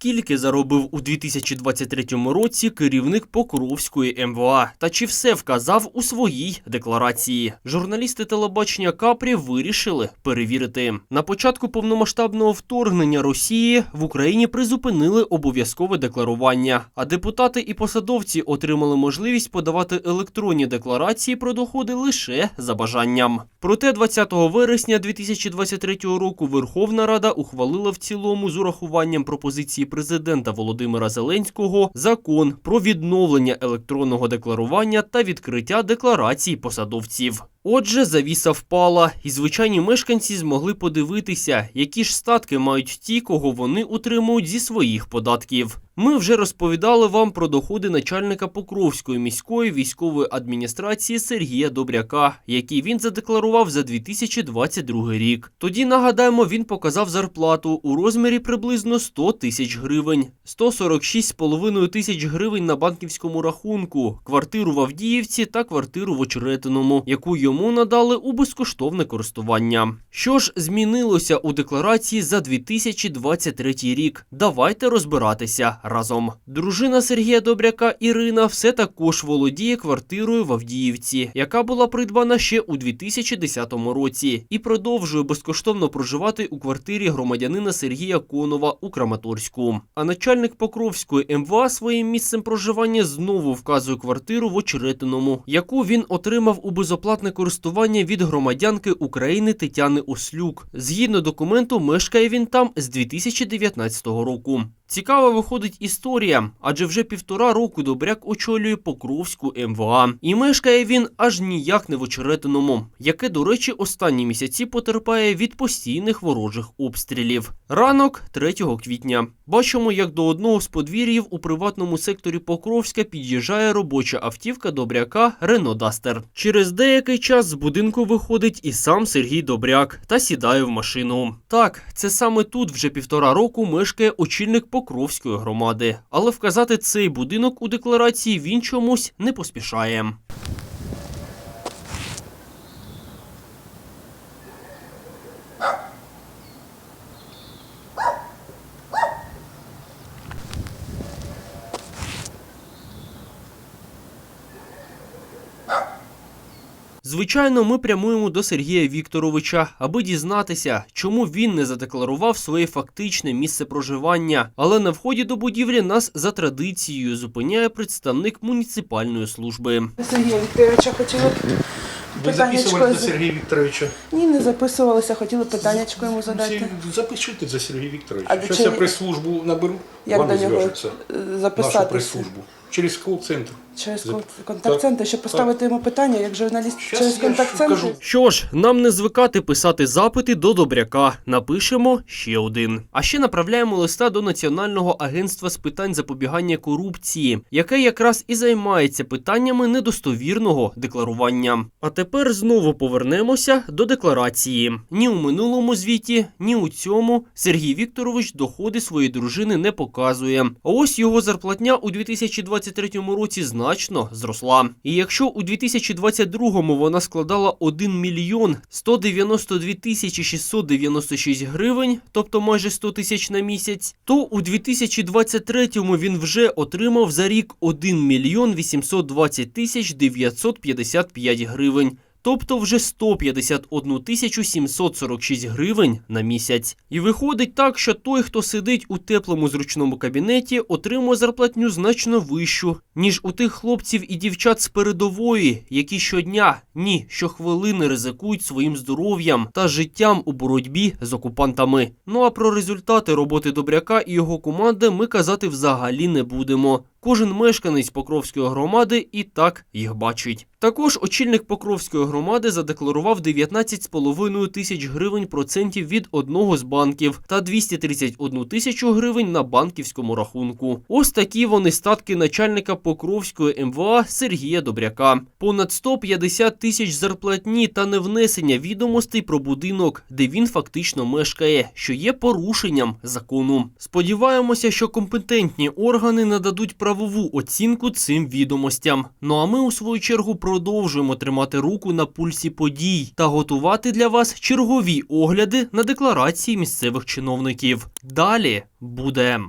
Скільки заробив у 2023 році керівник Покровської МВА та чи все вказав у своїй декларації? Журналісти телебачення Капрі вирішили перевірити. На початку повномасштабного вторгнення Росії в Україні призупинили обов'язкове декларування, а депутати і посадовці отримали можливість подавати електронні декларації про доходи лише за бажанням. Проте 20 вересня 2023 року Верховна Рада ухвалила в цілому з урахуванням пропозиції президента Володимира Зеленського закон про відновлення електронного декларування та відкриття декларацій посадовців. Отже, завіса впала, і звичайні мешканці змогли подивитися, які ж статки мають ті, кого вони утримують зі своїх податків. Ми вже розповідали вам про доходи начальника Покровської міської військової адміністрації Сергія Добряка, які він задекларував за 2022 рік. Тоді нагадаємо, він показав зарплату у розмірі приблизно 100 тисяч гривень, 146,5 тисяч гривень на банківському рахунку, квартиру в Авдіївці та квартиру в Очеретиному, яку йому надали у безкоштовне користування. Що ж змінилося у декларації за 2023 рік? Давайте розбиратися разом. Дружина Сергія Добряка Ірина все також володіє квартирою в Авдіївці, яка була придбана ще у 2010 році, і продовжує безкоштовно проживати у квартирі громадянина Сергія Конова у Краматорську. А начальник Покровської МВА своїм місцем проживання знову вказує квартиру в Очеретиному, яку він отримав у безоплатне користування від громадянки України Тетяни Ослюк. Згідно документу, мешкає він там з 2019 року. Цікава виходить історія, адже вже півтора року Добряк очолює Покровську МВА. І мешкає він аж ніяк не в Очеретиному, яке, до речі, останні місяці потерпає від постійних ворожих обстрілів. Ранок 3 квітня. Бачимо, як до одного з подвір'їв у приватному секторі Покровська під'їжджає робоча автівка Добряка Рено Дастер. Через деякий час з будинку виходить і сам Сергій Добряк та сідає в машину. Так, це саме тут вже півтора року мешкає очільник Покровської громади, але вказати цей будинок у декларації він чомусь не поспішає. Звичайно, ми прямуємо до Сергія Вікторовича, аби дізнатися, чому він не задекларував своє фактичне місце проживання. Але на вході до будівлі нас за традицією зупиняє представник муніципальної служби. Сергія Вікторовича хотіли Ви записували за Сергія Вікторовича? Ні, не записувалися, хотіли питаннячко йому задати. Всі Запишіть за Сергія А Вікторовича. до Зараз чого- я прес-службу наберу, Як вам до нього зв'яжуться. е, Нашу прес-службу. Через кол-центр. через контакт-центр, щоб поставити йому питання, як журналіст Щас через я контакт-центр. кажу. Що ж, нам не звикати писати запити до добряка. Напишемо ще один. А ще направляємо листа до Національного агентства з питань запобігання корупції, яке якраз і займається питаннями недостовірного декларування. А тепер знову повернемося до декларації. Ні у минулому звіті, ні у цьому Сергій Вікторович доходи своєї дружини не показує. А ось його зарплатня у 2023 році значно зросла. І якщо у 2022 вона складала 1 мільйон 192 тисячі 696 гривень, тобто майже 100 тисяч на місяць, то у 2023 він вже отримав за рік 1 мільйон 820 тисяч 955 гривень. Тобто вже 151 тисячу 746 гривень на місяць. І виходить так, що той, хто сидить у теплому зручному кабінеті, отримує зарплатню значно вищу, ніж у тих хлопців і дівчат з передової, які щодня, ні, щохвилини ризикують своїм здоров'ям та життям у боротьбі з окупантами. Ну а про результати роботи Добряка і його команди ми казати взагалі не будемо. Кожен мешканець Покровської громади і так їх бачить. Також очільник Покровської громади задекларував 19,5 тисяч гривень процентів від одного з банків та 231 тисячу гривень на банківському рахунку. Ось такі вони статки начальника Покровської МВА Сергія Добряка. Понад 150 тисяч зарплатні та невнесення відомостей про будинок, де він фактично мешкає, що є порушенням закону. Сподіваємося, що компетентні органи нададуть правову оцінку цим відомостям. Ну а ми у свою чергу продовжуємо тримати руку на пульсі подій та готувати для вас чергові огляди на декларації місцевих чиновників. Далі буде.